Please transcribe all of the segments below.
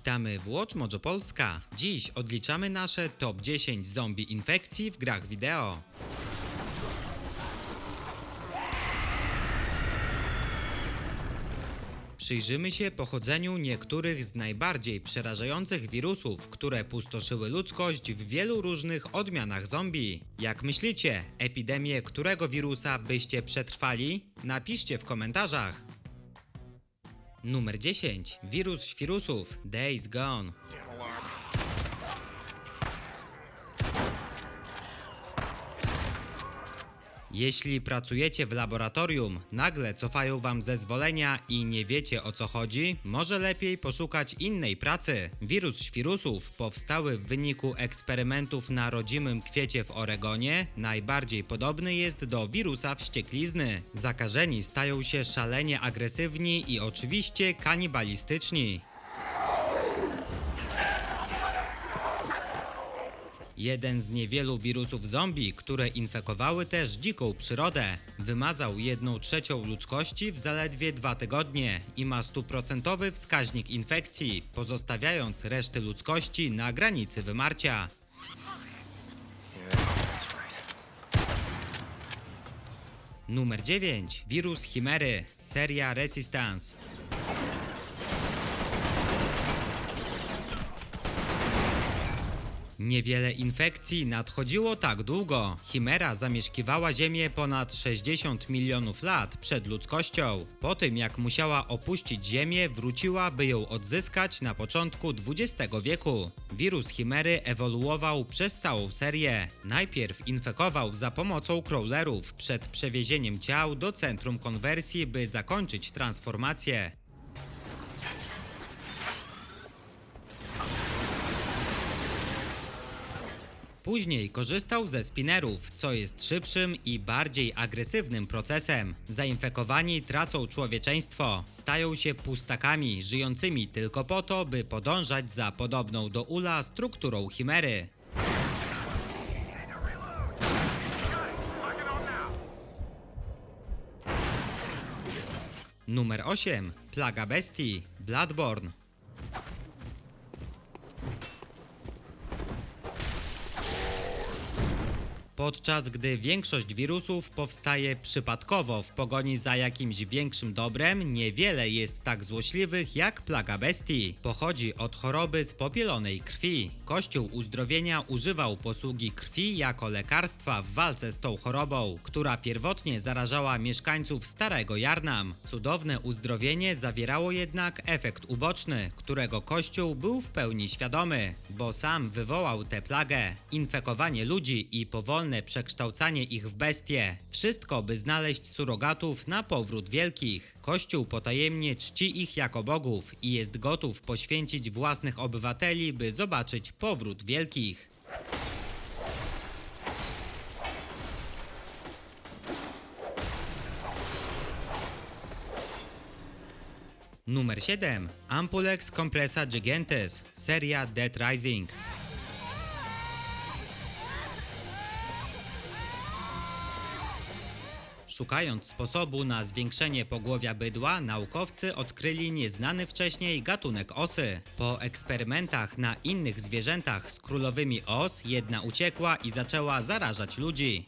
Witamy w Watch Mojo Polska. Dziś odliczamy nasze top 10 zombie infekcji w grach wideo. Przyjrzymy się pochodzeniu niektórych z najbardziej przerażających wirusów, które pustoszyły ludzkość w wielu różnych odmianach zombie. Jak myślicie, epidemię którego wirusa byście przetrwali? Napiszcie w komentarzach. Numer 10. Wirus świrusów. Days Gone. Jeśli pracujecie w laboratorium, nagle cofają wam zezwolenia i nie wiecie o co chodzi, może lepiej poszukać innej pracy. Wirus świrusów powstały w wyniku eksperymentów na rodzimym kwiecie w Oregonie, najbardziej podobny jest do wirusa wścieklizny. Zakażeni stają się szalenie agresywni i oczywiście kanibalistyczni. Jeden z niewielu wirusów zombie, które infekowały też dziką przyrodę. Wymazał jedną trzecią ludzkości w zaledwie dwa tygodnie i ma stuprocentowy wskaźnik infekcji, pozostawiając resztę ludzkości na granicy wymarcia. Numer 9. Wirus Chimery. Seria Resistance. Niewiele infekcji nadchodziło tak długo. Chimera zamieszkiwała Ziemię ponad 60 milionów lat przed ludzkością. Po tym jak musiała opuścić Ziemię, wróciła, by ją odzyskać na początku XX wieku. Wirus chimery ewoluował przez całą serię. Najpierw infekował za pomocą crawlerów przed przewiezieniem ciał do centrum konwersji, by zakończyć transformację. Później korzystał ze spinnerów, co jest szybszym i bardziej agresywnym procesem. Zainfekowani tracą człowieczeństwo, stają się pustakami żyjącymi tylko po to, by podążać za podobną do ula strukturą chimery. Numer 8. Plaga bestii. Bloodborne. Podczas gdy większość wirusów powstaje przypadkowo w pogoni za jakimś większym dobrem, niewiele jest tak złośliwych jak plaga bestii. Pochodzi od choroby spopielonej krwi. Kościół uzdrowienia używał posługi krwi jako lekarstwa w walce z tą chorobą, która pierwotnie zarażała mieszkańców Starego Jarnam. Cudowne uzdrowienie zawierało jednak efekt uboczny, którego Kościół był w pełni świadomy, bo sam wywołał tę plagę. Infekowanie ludzi i powolne przekształcanie ich w bestie. Wszystko, by znaleźć surogatów na powrót wielkich. Kościół potajemnie czci ich jako bogów i jest gotów poświęcić własnych obywateli, by zobaczyć powrót wielkich. Numer 7. Ampulex Compressa Gigantes, seria Dead Rising. Szukając sposobu na zwiększenie pogłowia bydła, naukowcy odkryli nieznany wcześniej gatunek osy. Po eksperymentach na innych zwierzętach z królowymi os, jedna uciekła i zaczęła zarażać ludzi.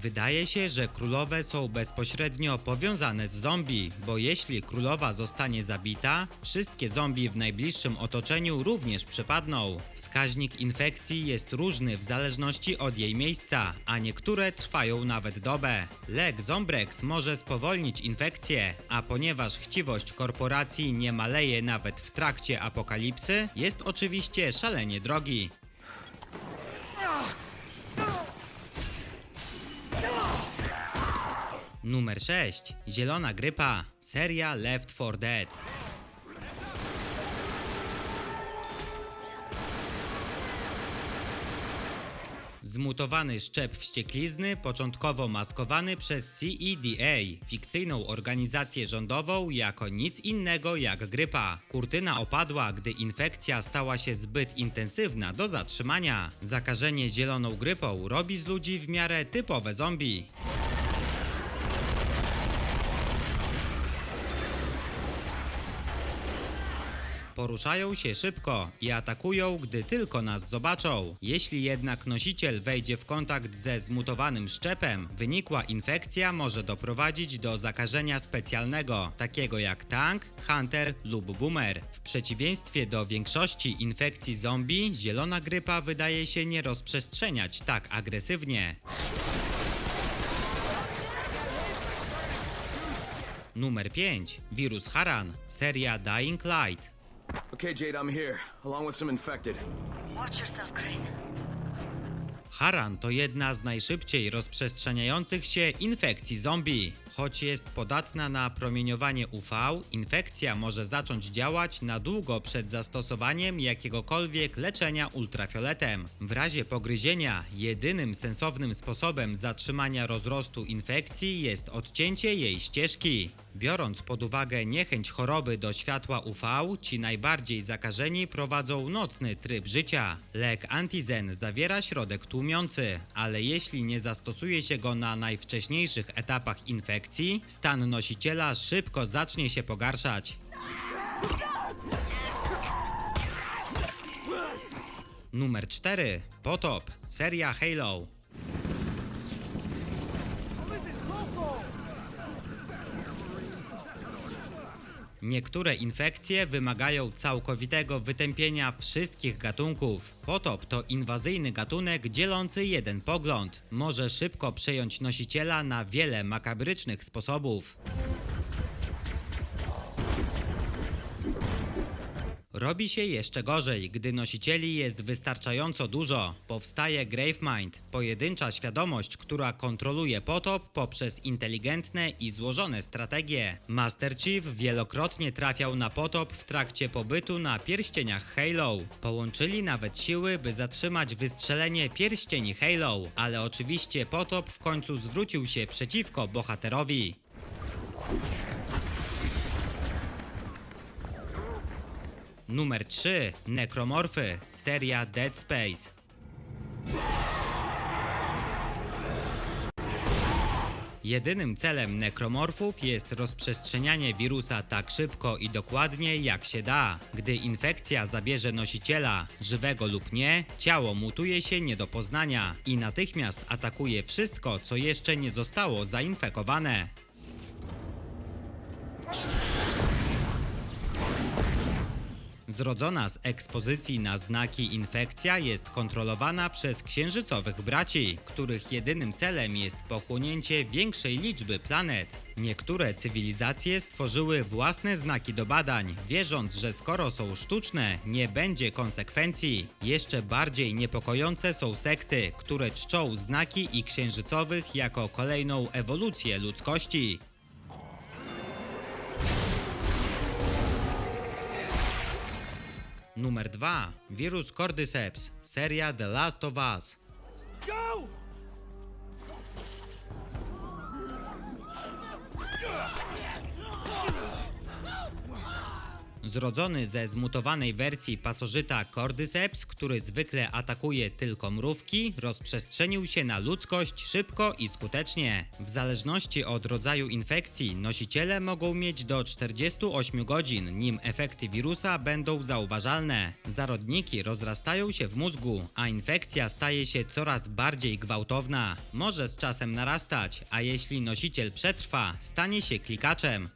Wydaje się, że królowe są bezpośrednio powiązane z zombie, bo jeśli królowa zostanie zabita, wszystkie zombie w najbliższym otoczeniu również przypadną. Wskaźnik infekcji jest różny w zależności od jej miejsca, a niektóre trwają nawet dobę. Lek Zombrex może spowolnić infekcję, a ponieważ chciwość korporacji nie maleje nawet w trakcie apokalipsy, jest oczywiście szalenie drogi. Numer 6. Zielona grypa. Seria Left 4 Dead. Zmutowany szczep wścieklizny, początkowo maskowany przez CEDA, fikcyjną organizację rządową jako nic innego jak grypa. Kurtyna opadła, gdy infekcja stała się zbyt intensywna do zatrzymania. Zakażenie zieloną grypą robi z ludzi w miarę typowe zombie. Poruszają się szybko i atakują, gdy tylko nas zobaczą. Jeśli jednak nosiciel wejdzie w kontakt ze zmutowanym szczepem, wynikła infekcja może doprowadzić do zakażenia specjalnego, takiego jak tank, hunter lub boomer. W przeciwieństwie do większości infekcji zombie, zielona grypa wydaje się nie rozprzestrzeniać tak agresywnie. Numer 5. Wirus Haran. Seria Dying Light. Okay, Jade, I'm here, along with some infected. Watch yourself, Crane. Haran to jedna z najszybciej rozprzestrzeniających się infekcji zombie. Choć jest podatna na promieniowanie UV, infekcja może zacząć działać na długo przed zastosowaniem jakiegokolwiek leczenia ultrafioletem. W razie pogryzienia, jedynym sensownym sposobem zatrzymania rozrostu infekcji jest odcięcie jej ścieżki. Biorąc pod uwagę niechęć choroby do światła UV, ci najbardziej zakażeni prowadzą nocny tryb życia. Lek Antizen zawiera środek tłumiący, ale jeśli nie zastosuje się go na najwcześniejszych etapach infekcji, stan nosiciela szybko zacznie się pogarszać. Numer 4. Potop. Seria Halo. Niektóre infekcje wymagają całkowitego wytępienia wszystkich gatunków. Potop to inwazyjny gatunek dzielący jeden pogląd. Może szybko przejąć nosiciela na wiele makabrycznych sposobów. Robi się jeszcze gorzej, gdy nosicieli jest wystarczająco dużo. Powstaje Gravemind, pojedyncza świadomość, która kontroluje potop poprzez inteligentne i złożone strategie. Master Chief wielokrotnie trafiał na potop w trakcie pobytu na pierścieniach Halo. Połączyli nawet siły, by zatrzymać wystrzelenie pierścieni Halo, ale oczywiście potop w końcu zwrócił się przeciwko bohaterowi. Numer 3. Nekromorfy. Seria Dead Space. Jedynym celem nekromorfów jest rozprzestrzenianie wirusa tak szybko i dokładnie jak się da. Gdy infekcja zabierze nosiciela, żywego lub nie, ciało mutuje się nie do poznania i natychmiast atakuje wszystko, co jeszcze nie zostało zainfekowane. Zrodzona z ekspozycji na znaki infekcja jest kontrolowana przez księżycowych braci, których jedynym celem jest pochłonięcie większej liczby planet. Niektóre cywilizacje stworzyły własne znaki do badań, wierząc, że skoro są sztuczne, nie będzie konsekwencji. Jeszcze bardziej niepokojące są sekty, które czczą znaki i księżycowych jako kolejną ewolucję ludzkości. Numer 2. Wirus Cordyceps. Seria The Last of Us. Zrodzony ze zmutowanej wersji pasożyta Cordyceps, który zwykle atakuje tylko mrówki, rozprzestrzenił się na ludzkość szybko i skutecznie. W zależności od rodzaju infekcji, nosiciele mogą mieć do 48 godzin, nim efekty wirusa będą zauważalne. Zarodniki rozrastają się w mózgu, a infekcja staje się coraz bardziej gwałtowna. Może z czasem narastać, a jeśli nosiciel przetrwa, stanie się klikaczem.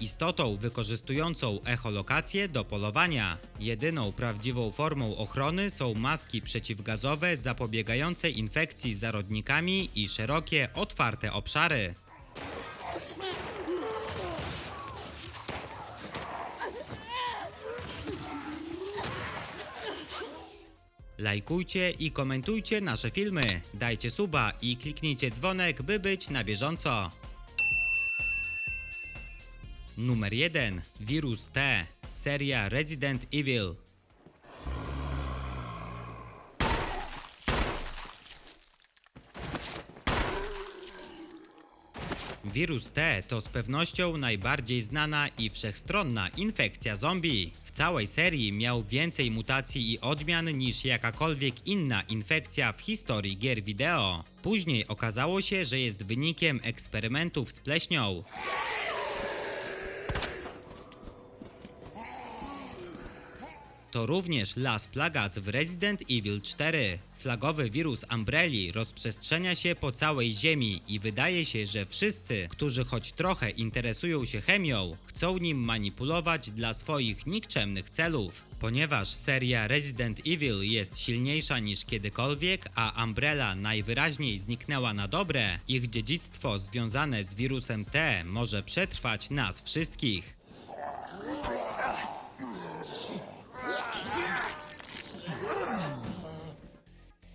Istotą wykorzystującą echolokację do polowania. Jedyną prawdziwą formą ochrony są maski przeciwgazowe zapobiegające infekcji zarodnikami i szerokie, otwarte obszary. Lajkujcie i komentujcie nasze filmy, dajcie suba i kliknijcie dzwonek, by być na bieżąco. Numer 1. Wirus T. Seria Resident Evil. Wirus T to z pewnością najbardziej znana i wszechstronna infekcja zombie. W całej serii miał więcej mutacji i odmian niż jakakolwiek inna infekcja w historii gier wideo. Później okazało się, że jest wynikiem eksperymentów z pleśnią. To również Las Plagas w Resident Evil 4. Flagowy wirus Umbrelli rozprzestrzenia się po całej Ziemi i wydaje się, że wszyscy, którzy choć trochę interesują się chemią, chcą nim manipulować dla swoich nikczemnych celów. Ponieważ seria Resident Evil jest silniejsza niż kiedykolwiek, a Umbrella najwyraźniej zniknęła na dobre, ich dziedzictwo związane z wirusem T może przetrwać nas wszystkich.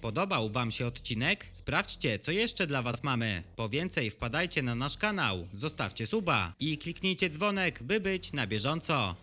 Podobał Wam się odcinek? Sprawdźcie, co jeszcze dla Was mamy. Po więcej wpadajcie na nasz kanał, zostawcie suba i kliknijcie dzwonek, by być na bieżąco.